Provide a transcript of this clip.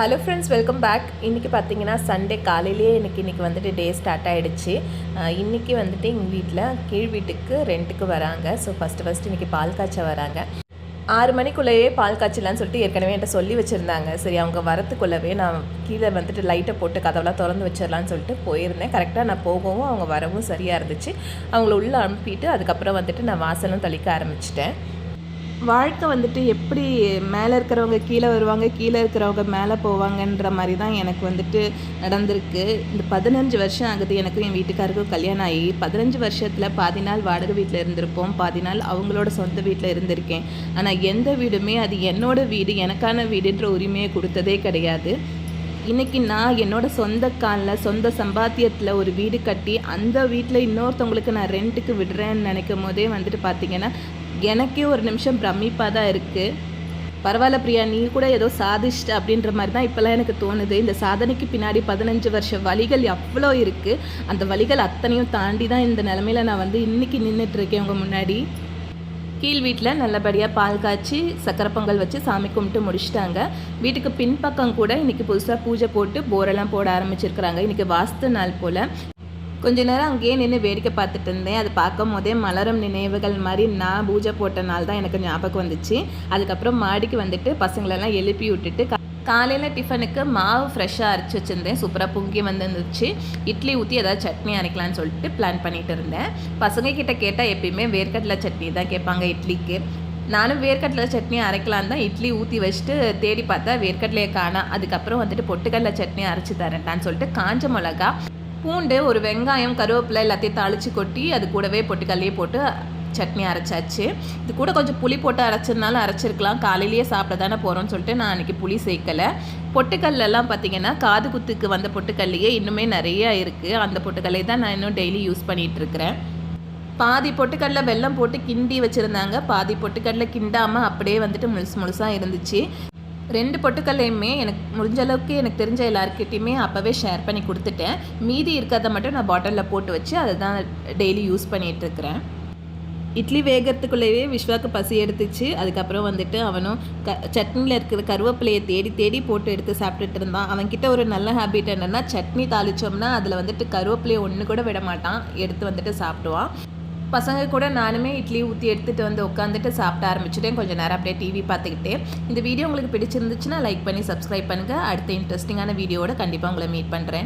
Hello friends welcome back இன்றைக்கி பார்த்தீங்கன்னா Sunday காலையிலேயே எனக்கு இன்றைக்கி வந்துட்டு டே ஸ்டார்ட் ஆகிடுச்சு இன்றைக்கி வந்துட்டு எங்கள் வீட்டில் கீழ் வீட்டுக்கு ரெண்ட்டுக்கு வராங்க. ஸோ ஃபஸ்ட்டு ஃபஸ்ட்டு இன்றைக்கி பால் காய்ச்ச வராங்க. ஆறு மணிக்குள்ளேயே பால் காய்ச்சலான்னு சொல்லிட்டு ஏற்கனவே என்கிட்ட சொல்லி வச்சுருந்தாங்க. சரி அவங்க வரத்துக்குள்ளவே நான் கீழே வந்துட்டு லைட்டை போட்டு கதவெல்லாம் திறந்து வச்சிடலான்னு சொல்லிட்டு போயிருந்தேன். கரெக்டாக நான் போகவும் அவங்க வரவும் சரியாக இருந்துச்சு. அவங்கள உள்ளே அனுப்பிட்டு அதுக்கப்புறம் வந்துட்டு நான் வாசலும் தெளிக்க ஆரம்பிச்சிட்டேன். வாழ்க்கை வந்துட்டு எப்படி மேலே இருக்கிறவங்க கீழே வருவாங்க கீழே இருக்கிறவங்க மேலே போவாங்கன்ற மாதிரி தான் எனக்கு வந்துட்டு நடந்திருக்கு. இந்த பதினஞ்சு வருஷம் ஆகுது எனக்கும் என் வீட்டுக்காருக்கும் கல்யாணம் ஆகி. பதினஞ்சு வருஷத்தில் பாதி நாள் வாடகை வீட்டில் இருந்திருப்போம் பாதி நாள் அவங்களோட சொந்த வீட்டில் இருந்திருக்கேன். ஆனால் எந்த வீடுமே அது என்னோட வீடு எனக்கான வீடுன்ற உரிமையை கொடுத்ததே கிடையாது. இன்றைக்கி நான் என்னோடய சொந்த காலில் சொந்த சம்பாத்தியத்தில் ஒரு வீடு கட்டி அந்த வீட்டில் இன்னொருத்தவங்களுக்கு நான் ரெண்ட்டுக்கு விடுறேன்னு நினைக்கும் போதே வந்துட்டு பார்த்திங்கன்னா எனக்கே ஒரு நிமிஷம் பிரமிப்பாக தான் இருக்குது பரவாயில்ல பிரியா நீ கூட ஏதோ சாதிச்சிட்ட அப்படின்ற மாதிரி தான் இப்போல்லாம் எனக்கு தோணுது. இந்த சாதனைக்கு பின்னாடி பதினஞ்சு வருஷ வழிகள் எவ்வளோ இருக்குது அந்த வழிகள் அத்தனையும் தாண்டி தான் இந்த நிலமையில நான் வந்து இன்னைக்கு நின்றுட்டு இருக்கேன் உங்கள் முன்னாடி. கீழ் வீட்டில் நல்லபடியாக பால் காய்ச்சி சக்கரை பொங்கல் வச்சு சாமி கும்பிட்டு முடிச்சிட்டாங்க. வீட்டுக்கு பின்பக்கம் கூட இன்றைக்கி புதுசாக பூஜை போட்டு போரெல்லாம் போட ஆரம்பிச்சிருக்கிறாங்க. இன்றைக்கி வாஸ்து நாள் போல். கொஞ்ச நேரம் அங்கேயே நின்று வேடிக்கை பார்த்துட்டு இருந்தேன். அது பார்க்கும் போதே மலரும் நினைவுகள் மாதிரி நான் பூஜை போட்ட நாள் தான் எனக்கு ஞாபகம் வந்துச்சு. அதுக்கப்புறம் மாடிக்கு வந்துட்டு பசங்களெல்லாம் எழுப்பி விட்டுட்டு காலையில் டிஃபனுக்கு மாவு ஃப்ரெஷ்ஷாக அரைச்சி வச்சுருந்தேன். சூப்பராக பொங்கி வந்துருந்துச்சு. இட்லி ஊற்றி ஏதாவது சட்னி அரைக்கலாம்னு சொல்லிட்டு பிளான் பண்ணிட்டு இருந்தேன். பசங்க கிட்ட கேட்டால் எப்பயுமே வேர்க்கடலை சட்னி தான் கேட்பாங்க இட்லிக்கு. நானும் வேர்க்கடலை சட்னி அரைக்கலாம் தான் இட்லி ஊற்றி வச்சுட்டு தேடி பார்த்தா வேர்க்கடலையை காணா. அதுக்கப்புறம் வந்துட்டு பொட்டுக்கடலை சட்னி அரைச்சி தரேன்டான்னு சொல்லிட்டு காஞ்ச மிளகா பூண்டு ஒரு வெங்காயம் கருவேப்பிலை எல்லாத்தையும் தாளித்து கொட்டி அது கூடவே பொட்டுக்கல்லையே போட்டு சட்னி அரைச்சாச்சு. இது கூட கொஞ்சம் புளி போட்டு அரைச்சதுனால அரைச்சிருக்கலாம். காலையிலேயே சாப்பிட தானே போகிறோம்னு சொல்லிட்டு நான் அன்றைக்கி புளி சேர்க்கலை. பொட்டுக்கல்லாம் பார்த்தீங்கன்னா காது குத்துக்கு வந்த பொட்டுக்கல்லையே இன்னுமே நிறைய இருக்குது அந்த பொட்டுக்கல்லை தான் நான் இன்னும் டெய்லி யூஸ் பண்ணிகிட்டு இருக்கிறேன் பாதி பொட்டுக்கடலை வெல்லம் போட்டு கிண்டி வச்சுருந்தாங்க. பாதி பொட்டுக்கடலை கிண்டாமல் அப்படியே வந்துட்டு முழுசு முழுசாக இருந்துச்சு. ரெண்டு பொட்டுக்கல்லையுமே எனக்கு முடிஞ்ச அளவுக்கு எனக்கு தெரிஞ்ச எல்லாருக்கிட்டையுமே அப்போவே ஷேர் பண்ணி கொடுத்துட்டேன். மீதி இருக்கிறத மட்டும் நான் பாட்டிலில் போட்டு வச்சு அதை தான் டெய்லி யூஸ் பண்ணிகிட்டு இருக்கிறேன். இட்லி வேகிறதுக்குள்ளேயே விஸ்வாக்கு பசி எடுத்துச்சு. அதுக்கப்புறம் வந்துட்டு அவனும் க சட்னியில் இருக்கிற கருவேப்பிலையை தேடி தேடி போட்டு எடுத்து சாப்பிட்டுட்டு இருந்தான். அவன்கிட்ட ஒரு நல்ல ஹேபிட் என்னென்னா சட்னி தாளிச்சோம்னா அதில் வந்துட்டு கருவேப்பிலையை ஒன்று கூட விட மாட்டான். எடுத்து வந்துட்டு சாப்பிடுவான். பசங்க கூட நானுமே இட்லி ஊற்றி எடுத்துகிட்டு வந்து உட்காந்துட்டு சாப்பிட ஆரம்பிச்சுட்டேன். கொஞ்சம் நேரம் அப்படியே டிவி பார்த்துக்கிட்டே. இந்த வீடியோ உங்களுக்கு பிடிச்சிருந்துச்சுன்னா லைக் பண்ணி சப்ஸ்கிரைப் பண்ணுங்கள் அடுத்த இன்ட்ரெஸ்டிங்கான வீடியோட கண்டிப்பாக உங்களை மீட் பண்ணுறேன்